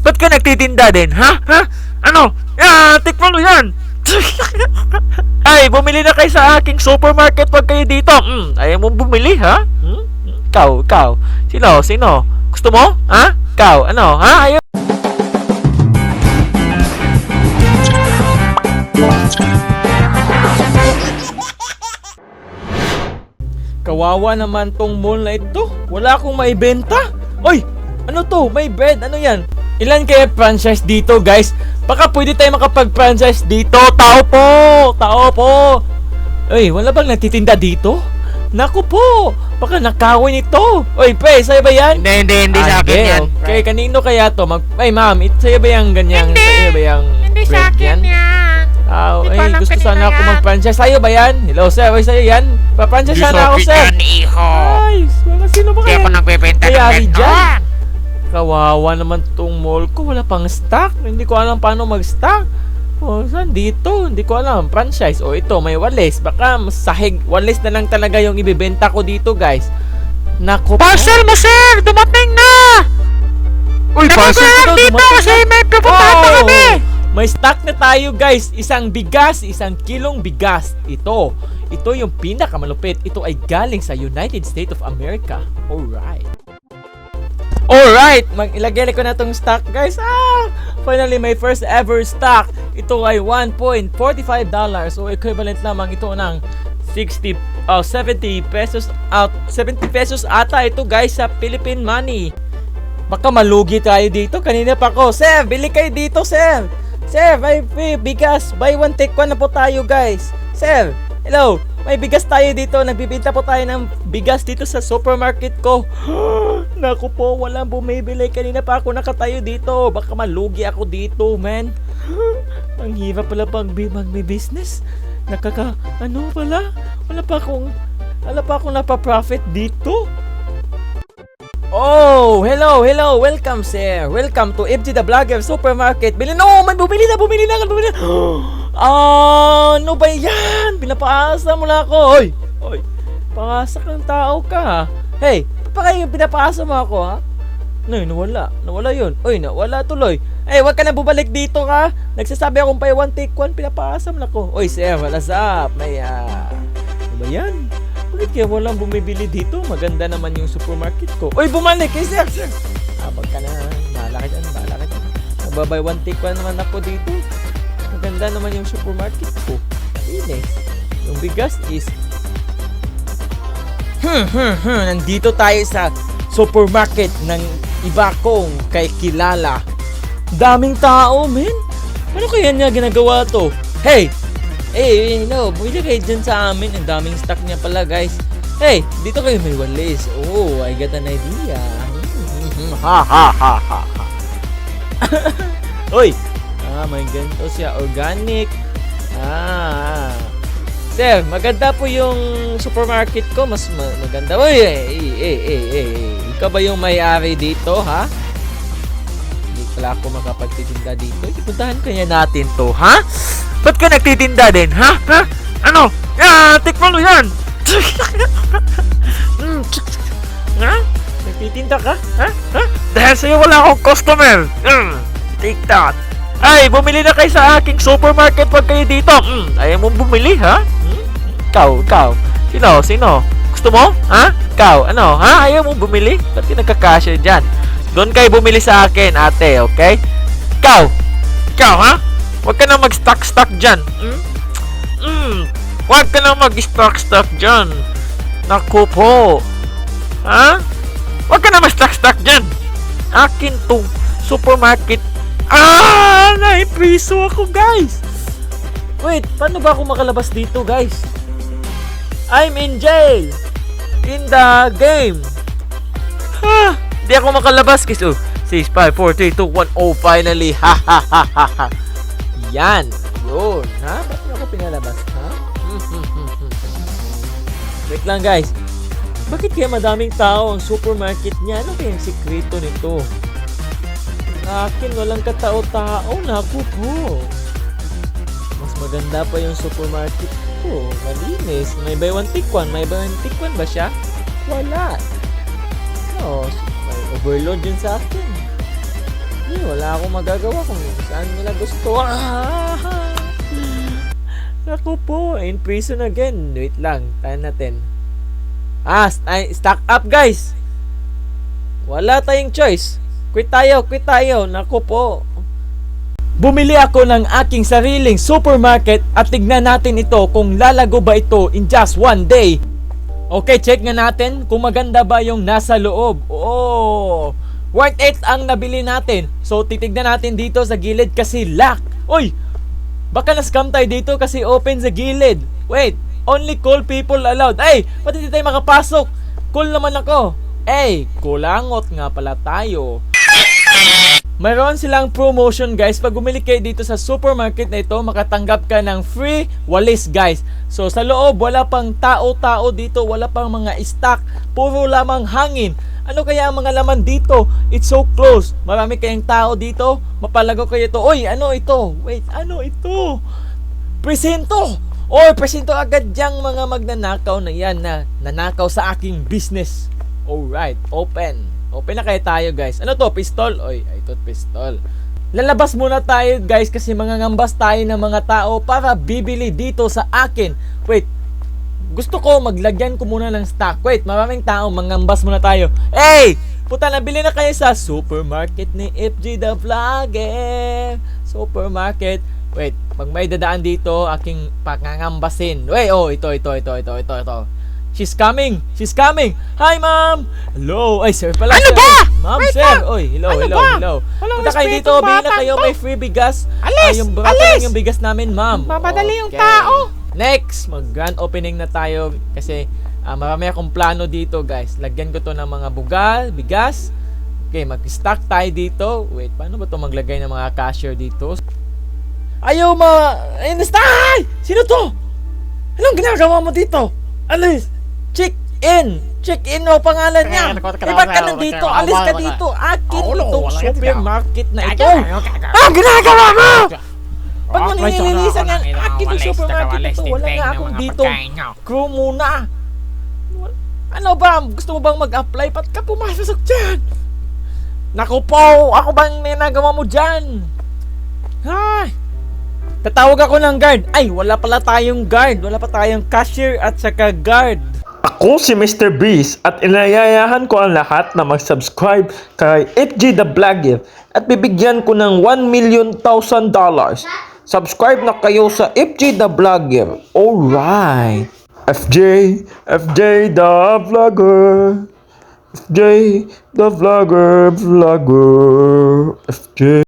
Ba't ka nagtitinda din, ha? Ha? Ano? Ah, tikman mo yan! Ay, bumili na kayo sa aking supermarket wag kayo dito. Mm, ayaw mong bumili, ha? Hmm? Ikaw, ikaw. Sino? Sino? Gusto mo? Ha? Ikaw, ano? Ha? Ayaw? Kawawa naman tong mall na ito. Wala akong maibenta. Oy, ano to? May bread. Ano yan? Ilan kaya franchise dito, guys? Baka pwede tayo makapag-franchise dito. Tao po! Tao po! Oy, wala bang nagtitinda dito? Naku po! Baka nakawin ito. Oy, pre, sa'yo ba yan? Hindi, hindi, hindi sa akin yan. Okay, kanino kaya to? Mag Ay, ma'am, it, sa'yo ba yung ganyan? Hindi. Sa'yo ba yung Hindi sa akin yan. Ah, Hindi ko ay, alam gusto kanino sana ako yan. mag-franchise. Sa'yo ba yan? Hello, sir. Ay, sa'yo yan? Pa-franchise sana sa ako, akin sir. yan, iho. Ay, mga sino ba Hindi kaya? ako nagbebenta ng dyan. ganon. Kawawa naman tong mall ko. Wala pang stock. Hindi ko alam paano mag-stock. Oh, saan dito? Hindi ko alam. Franchise. O ito, may walis. Baka mas sahig. Walis na lang talaga yung ibibenta ko dito, guys. Nako. Parcel mo, sir! Dumating na! Uy, parcel ko dito kasi may pupuntahan pa kami. May stock na tayo, guys. Isang bigas, isang kilong bigas. Ito. Ito yung pinakamalupit. Ito ay galing sa United States of America. Alright. Alright, mag-ilagay ko na tong stock guys. Ah, finally my first ever stock. Ito ay 1.45 dollars. So equivalent lamang ito ng 60 oh 70 pesos out 70 pesos ata ito guys sa Philippine money. Baka malugi tayo dito. Kanina pa ko, Sir, bili kayo dito, Sir. Sir, may bigas. Buy one, take one na po tayo, guys. Sir, hello. May bigas tayo dito. Nagbibinta po tayo ng bigas dito sa supermarket ko. Naku po, walang bumibili. Kanina pa ako nakatayo dito. Baka malugi ako dito, man. Ang hirap pala pag mag-business. Nakaka, ano pala? Wala pa akong, wala pa akong napaprofit dito. Oh, hello, hello, welcome sir. Welcome to FG the Vlogger Supermarket. Bili no, may bumili na, bumili na, bumili na. Ah, ano ba yan? Pinapaasa mo na ako. Hoy, hoy. Pangasa kang tao ka. Hey, pa kayo pinapaasa mo ako ha? No, nawala. Nawala yun. Uy, nawala tuloy. Eh, wag ka na bubalik dito ka. Nagsasabi akong pay one take one, pinapaasa mo na ako. Uy, sir, what's up? May, ah, ano yan? Bakit kaya walang bumibili dito? Maganda naman yung supermarket ko. Uy, bumalik! Eh, sir, sir! Habag na. Bahala ka dyan, bahala ka dyan. Nagbabay one take one naman ako dito. Maganda naman yung supermarket ko. Linis. Yung bigas is... Hmm, hmm, hmm. Nandito tayo sa supermarket ng iba kong kay kilala. Daming tao, men. Ano kaya niya ginagawa to? Hey! Hey, no, bumili kayo dyan sa amin. Ang daming stock niya pala, guys. Hey, dito kayo may walis. Oh, I got an idea. ha, ha, ha, ha, ha. Uy! Ah, may ganito siya. Organic. Ah. Sir, maganda po yung supermarket ko. Mas ma- maganda. Uy, eh, eh, eh, eh, eh. Ikaw ba yung may-ari dito, ha? Hindi pala ako makapagtitinda dito. Ipuntahan kaya natin to, ha? Ba't ka nagtitinda din, ha? Ha? Ano? Ah, tikman mo yan! Mm, ha? Nagtitinda ka? Ha? Ha? Dahil sa'yo wala akong customer. Mm, take that. Ay, bumili na kayo sa aking supermarket wag kayo dito. Mm, ayaw mong bumili, ha? Mm? Ikaw, ikaw. Sino? Sino? Gusto mo? Ha? Ikaw, ano? Ha? Ayaw mong bumili? Ba't ka nagkakasya dyan? Doon kayo bumili sa akin, ate, okay? Ikaw! Ikaw, ha? Huwag ka na mag-stock-stock dyan. Mm? Mm. Huwag ka na mag-stock-stock dyan. Naku po. Ha? Huwag ka na mag-stock-stock dyan. Akin tong supermarket. Ah! Naipriso ako, guys. Wait, paano ba ako makalabas dito, guys? I'm in jail. In the game. Ha! Di ako makalabas, guys. Oh, 6, 5, 4, 3, 2, 1. Oh, finally. Ha, ha, ha, ha, ha. Yan. Yun. Ha? Ba't ako pinalabas, ha? Wait lang, guys. Bakit kaya madaming tao ang supermarket niya? Ano kaya yung sikreto nito? Sa akin, walang katao-tao. Naku po. Mas maganda pa yung supermarket ko. Malinis. May buy one take one. May buy one take one ba siya? Wala. No, may overload yun sa akin. Eh, wala akong magagawa kung saan nila gusto. Ah! Naku po, in prison again. Wait lang, tayo natin. Ah, st- ay, stack up guys. Wala tayong choice. Quit tayo, quit tayo. Naku po. Bumili ako ng aking sariling supermarket at tignan natin ito kung lalago ba ito in just one day. Okay, check nga natin kung maganda ba yung nasa loob. Oh, worth it ang nabili natin. So, titignan natin dito sa gilid kasi lock. Uy, baka na-scam tayo dito kasi open sa gilid. Wait, only cool people allowed. Ay, pati di tayo makapasok. Cool naman ako. Eh, kulangot nga pala tayo. Mayroon silang promotion guys. Pag bumili kayo dito sa supermarket na ito, makatanggap ka ng free walis guys. So sa loob, wala pang tao-tao dito, wala pang mga stock, puro lamang hangin. Ano kaya ang mga laman dito? It's so close. Marami kayong tao dito. Mapalago kayo ito. Oy, ano ito? Wait, ano ito? Presento! Oy, presento agad diyang mga magnanakaw na yan na nanakaw sa aking business. Alright, open. Open na kayo tayo guys. Ano to? Pistol? Oy, ay ito pistol. Lalabas muna tayo guys kasi mangangambas tayo ng mga tao para bibili dito sa akin. Wait, gusto ko maglagyan ko muna ng stock. Wait, maraming tao, mangambas muna tayo. Hey! Puta, nabili na kayo sa supermarket ni FG the Vlogger. Supermarket. Wait, pag may dadaan dito, aking pangangambasin. Wait, oh, ito, ito, ito, ito, ito, ito. She's coming! She's coming! Hi, ma'am! Hello! Ay, sir pala. Ano sir. ba? Ma'am, Wait sir! lang. Oy, hello, Ano hello, ba? hello. Walang Punta kayo respeto, dito, bili na batang kayo, to. may free bigas. Alis! Ah, yung baka Alis! lang yung bigas namin, ma'am. Mamadali yung Okay. tao. Next, mag-grand opening na tayo kasi ah, marami akong plano dito, guys. Lagyan ko to ng mga bugal, bigas. Okay, mag-stock tayo dito. Wait, paano ba to maglagay ng mga cashier dito? Ayaw ma... Ayun, Ay! Sino to? Anong ginagawa mo dito? Alis! Check in! Check in o pangalan niya! Eh, ba't ka nandito? Alis ka dito! Akin Ulo, itong supermarket na ito! Ah, Ang ginagawa mo! Ba't mo ako yan? Akin walis, supermarket ito. Wala nga ng akong dito. Crew muna. Ano ba? Gusto mo bang mag-apply? Ba't ka pumasok dyan? Naku po! Ako bang ninagawa mo dyan? Ay! Tatawag ako ng guard. Ay, wala pala tayong guard. Wala pa tayong cashier at saka guard. Ako si Mr. Breeze at inayayahan ko ang lahat na mag-subscribe kay FG The Vlogger at bibigyan ko ng 1 million thousand dollars. Subscribe na kayo sa FG The Vlogger. Alright. FJ, FJ The Vlogger. FJ The Vlogger, Vlogger. FJ.